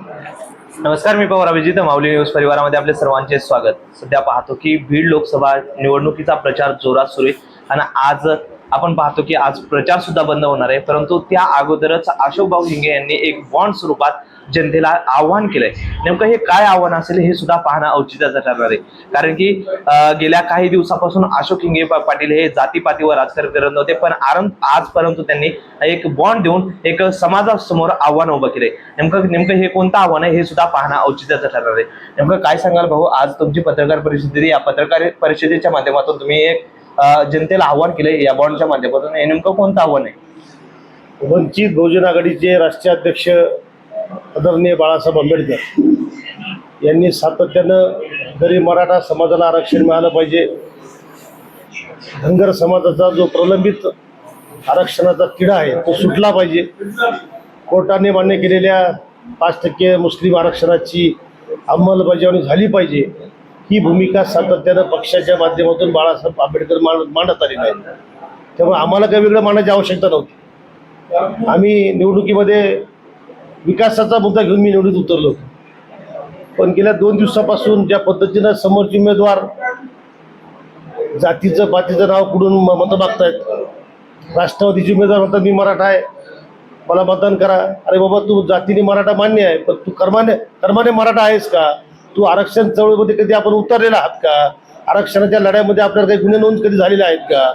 नमस्कार मी पवार अभिजित माऊली न्यूज परिवारामध्ये आपले सर्वांचे स्वागत. सध्या पाहतो की बीड लोकसभा निवडणुकीचा प्रचार जोरात सुरू आहे आणि आज आपण पाहतो की आज प्रचार सुद्धा बंद होणार आहे परंतु त्या अगोदरच अशोक भाऊ हिंगे यांनी एक बॉन्ड स्वरूपात जनतेला आव्हान केलंय. नेमकं हे काय आव्हान असेल हे सुद्धा पाहणं औचित्याचं ठरणार आहे. कारण की गेल्या काही दिवसापासून अशोक हिंगे पाटील हे जातीपातीवर राजकारण करत नव्हते पण आरं आज परंतु त्यांनी एक बॉन्ड देऊन एक समाजासमोर आव्हान उभं केलंय. नेमकं नेमकं हे कोणतं आव्हान आहे हे सुद्धा पाहणं औचित्याचं ठरणार आहे. नेमकं काय सांगाल भाऊ? आज तुमची पत्रकार परिषद या पत्रकार परिषदेच्या माध्यमातून तुम्ही एक जनतेला आव्हान केलंय या बॉन्डच्या माध्यमातून. हे नेमकं कोणतं आव्हान आहे? वंचित बहुजन आघाडीचे राष्ट्रीय अध्यक्ष आदरणीय बाळासाहेब आंबेडकर यांनी सातत्यानं गरीब मराठा समाजाला आरक्षण मिळालं पाहिजे. धनगर समाजाचा जो प्रलंबित आरक्षणाचा किडा आहे तो सुटला पाहिजे. कोर्टाने मान्य केलेल्या पाच टक्के मुस्लिम आरक्षणाची अंमलबजावणी झाली पाहिजे. ही भूमिका सातत्यानं पक्षाच्या माध्यमातून बाळासाहेब आंबेडकर मांड मांडत आलेली आहे त्यामुळे आम्हाला काही वेगळं मांडण्याची आवश्यकता नव्हती. आम्ही निवडणुकीमध्ये विकासाचा मुद्दा घेऊन मी निवडीत उतरलो होतो. पण गेल्या दोन दिवसापासून ज्या पद्धतीनं समोरचे उमेदवार जातीचं पातीचं नाव कुठून म- मतं मागतायत राष्ट्रवादीचे उमेदवार म्हणतात मी मराठा आहे. मला मतदान करा. अरे बाबा तू जातीने मराठा मान्य आहे पण तू कर्माने कर्माने मराठा आहेस का? तू आरक्षण चळवळीमध्ये कधी आपण उतरलेला आहात का? आरक्षणाच्या लढ्यामध्ये आपल्याला काही गुन्हे नोंद कधी झालेले आहेत का?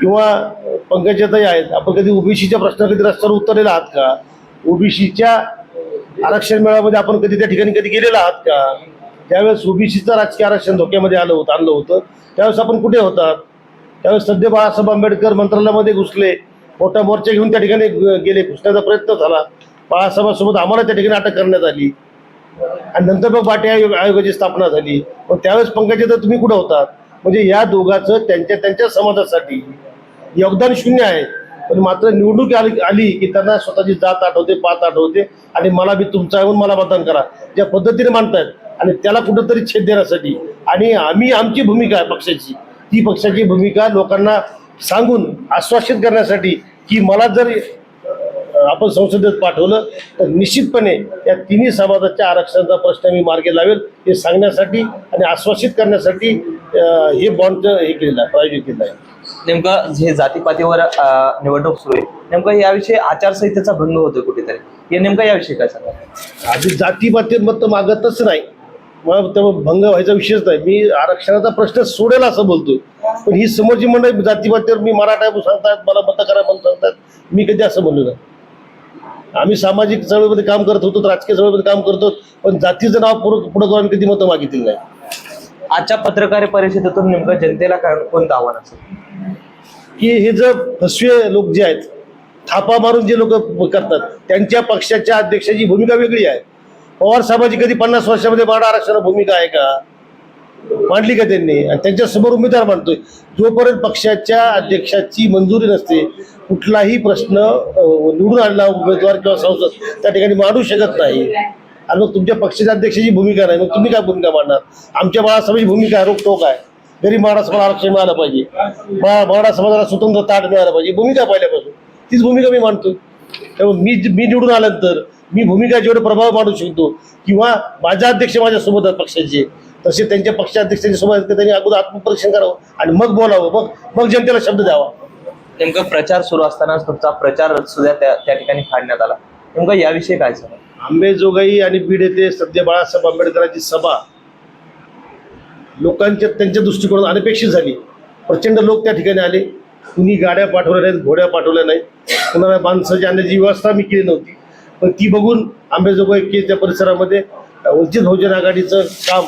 किंवा पंकजाताई आहेत आपण कधी ओबीसीच्या प्रश्न कधी रस्त्यावर उतरलेला आहात का? ओबीसीच्या आरक्षण मेळाव्यामध्ये आपण कधी त्या ठिकाणी कधी गेलेला आहात का? त्यावेळेस ओबीसीचं राजकीय आरक्षण धोक्यामध्ये आलं होतं आणलं होतं त्यावेळेस आपण कुठे होतात? त्यावेळेस सध्या बाळासाहेब आंबेडकर मंत्रालयामध्ये घुसले मोठा मोर्चा घेऊन त्या ठिकाणी गेले घुसण्याचा प्रयत्न झाला. बाळासाहेबांसोबत आम्हाला त्या ठिकाणी अटक करण्यात आली. आणि नंतर मग बाटे आयोग आयोगाची स्थापना झाली. पण त्यावेळेस पंकजा तुम्ही कुठं होतात? म्हणजे या दोघांचं त्यांच्या त्यांच्या समाजासाठी योगदान शून्य आहे. पण मात्र निवडणूक आली आली की त्यांना स्वतःची जात आठवते पात आठवते. आणि मला बी तुमचा येऊन मला मतदान करा. ज्या पद्धतीने मानतायत आणि त्याला कुठंतरी छेद देण्यासाठी. आणि आम्ही आमची भूमिका आहे पक्षाची. ती पक्षाची भूमिका लोकांना सांगून आश्वासित करण्यासाठी की मला जर आपण संसदेत पाठवलं तर निश्चितपणे या तिन्ही समाजाच्या आरक्षणाचा प्रश्न मी मार्गी लावेल हे सांगण्यासाठी आणि आश्वासित करण्यासाठी हे बॉन्डचं हे केलेलं आहे प्रायोजित केलं आहे. नेमकं जे जातीपातीवर निवडणूक सुरू आहे. नेमकं याविषयी आचारसंहितेचा भंग होतोय कुठेतरी. हे नेमकं याविषयी काय सांगा आधी जातीपातीत मत मागतच नाही. मला तेव्हा भंग व्हायचा विषयच नाही. मी आरक्षणाचा प्रश्न सोडेल असं बोलतोय. पण ही समोरची मंडळी जातीपातीवर मी मराठा म्हणून सांगतात मला मत करा म्हणून सांगतात मी कधी असं बोललो नाही. आम्ही सामाजिक चळवळीमध्ये काम करत होतो राजकीय चळवळीमध्ये काम करतो पण जातीचं नाव पुढं पुढं करून कधी मतं मागितली नाही. आजच्या पत्रकार परिषदेतून नेमकं जनतेला काय कोणतं आव्हान असेल? की हे जर फसवे लोक जे आहेत थापा मारून जे लोक करतात त्यांच्या पक्षाच्या अध्यक्षाची भूमिका वेगळी आहे. पवार साहेबांची कधी पन्नास वर्षामध्ये मराठा आरक्षण भूमिका आहे का? मांडली का त्यांनी? आणि त्यांच्यासमोर उमेदवार मांडतोय जोपर्यंत पक्षाच्या अध्यक्षाची मंजुरी नसते कुठलाही प्रश्न निवडून आणला उमेदवार किंवा संसद त्या ठिकाणी मांडू शकत नाही. आणि मग तुमच्या पक्षाच्या अध्यक्षाची भूमिका नाही. मग तुम्ही काय भूमिका मांडणार? आमच्या बाळासाहेबांची भूमिका आहे रोखटोक आहे. गरीब मराठा समाजाला आरक्षण मिळालं पाहिजे. मा- मराठा समाजाला स्वतंत्र ताट मिळालं पाहिजे. भूमिका पहिल्यापासून. तीच भूमिका मी मांडतो त्यामुळे मी मी निवडून आल्यानंतर मी भूमिका जेवढे प्रभाव मांडू शकतो किंवा माझ्या अध्यक्ष माझ्यासोबत आहेत पक्षाचे तसे त्यांच्या पक्षाध्यक्षांच्या सोबत आहेत, त्यांनी अगोदर आत्मपरीक्षण करावं आणि मग बोलावं मग मग जनतेला शब्द द्यावा. नेमकं प्रचार सुरू असतानाच तुमचा प्रचार सुद्धा त्या त्या ठिकाणी फाडण्यात आला. नेमकं याविषयी काय सांगा आंबेजोगाई आणि बीड येथे सध्या बाळासाहेब आंबेडकरांची सभा. लोकांच्या त्यांच्या दृष्टिकोनात अनपेक्षित झाली. प्रचंड लोक त्या ठिकाणी आले. कुणी गाड्या पाठवल्या नाहीत घोड्या पाठवल्या नाहीत. कुणाला माणसाची आणण्याची व्यवस्था मी केली नव्हती. पण ती बघून आंबेजोगाई केच्या परिसरामध्ये वंचित बहुजन आघाडीचं काम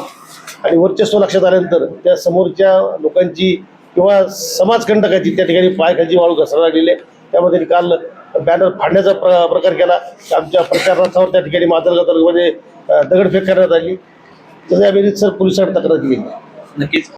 आणि वर्चस्व लक्षात आल्यानंतर त्या समोरच्या लोकांची किंवा समाजकंटकाची त्या ठिकाणी पायखालची वाळू घसरायला लागलेली. आहे त्यामध्ये काल बॅनर फाडण्याचा प्र प्रकार केला. आमच्या प्रचारनाथावर त्या ठिकाणी मादरगा तालुक्यामध्ये म्हणजे, दगडफेक करण्यात आली. त्याच्या आम्ही सर पोलिसांना तक्रार केली. नक्कीच.